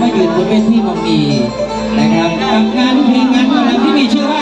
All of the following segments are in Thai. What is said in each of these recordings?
มายืนบนเวทีมังมีนะครับกับงานเพลงงานอมอรำที่มีชื่อว่า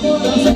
Cô.